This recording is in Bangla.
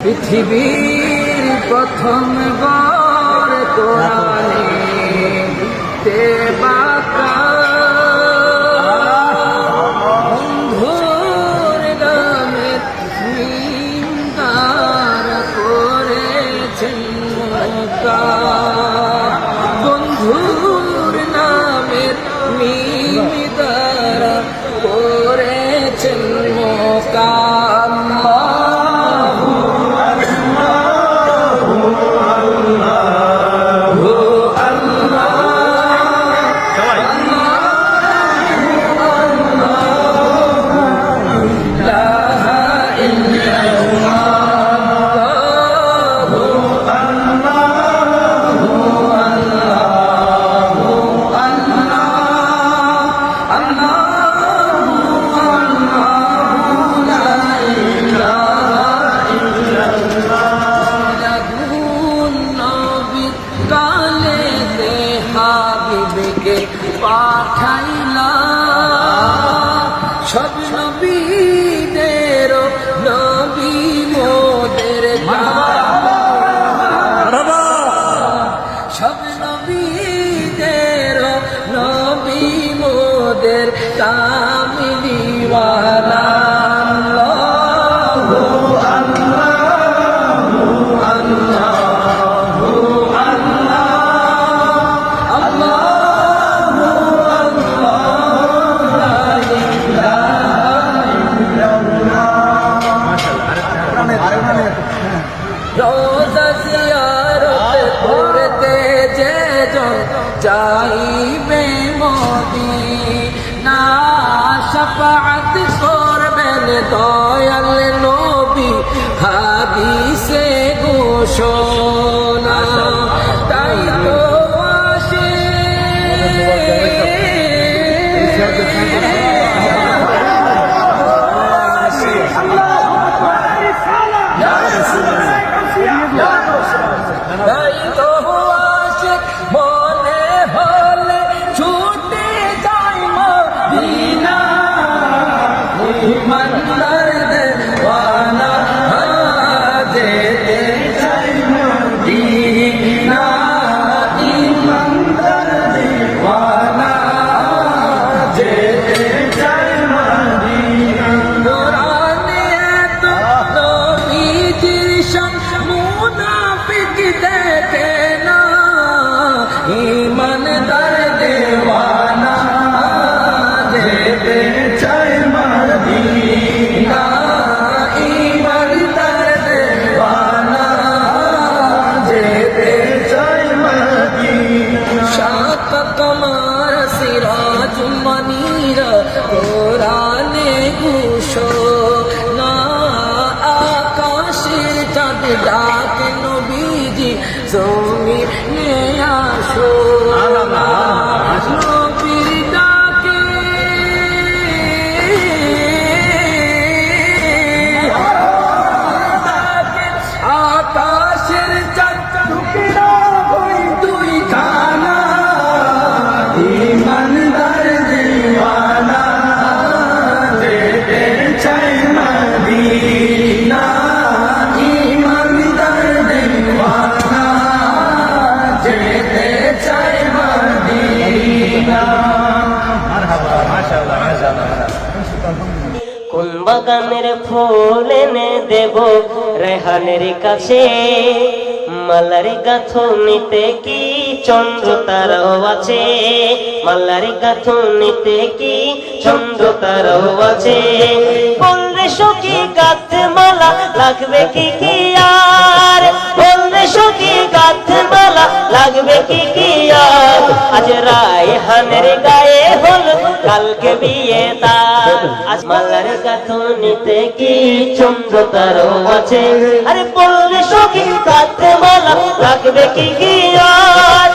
পৃথিবীর প্রথম বার কোরআনে বন্ধুর নামের নিন্দার করেছেন রোজা জিয়ারত করতে যে জন যাইবে মদিনা শাফাআত করবেন দয়াল নবী হাদিসে ঘোষণা না আকাশের চাঁদ ডাক নবীজি জমিনে আসো। কোন বাগানের ফুল এনে দেব রেহানের কাছে? মালার গাথনিতে কি চন্দ্র তারাও আছে? মালার গাথনিতে কি চন্দ্র তারাও আছে? বললে সখী গাথে মালা লাগবে কি কি আর? বললে সখী গাথে মালা লাগবে কি কি আর? আজ রায়হানের গায়ে হল কালকে বিয়ে তার। আজ মালার গাথনিতে কি চন্দ্র তারাও আছে? আরে বললে সখী গাথে মালা, রাখবে কি আর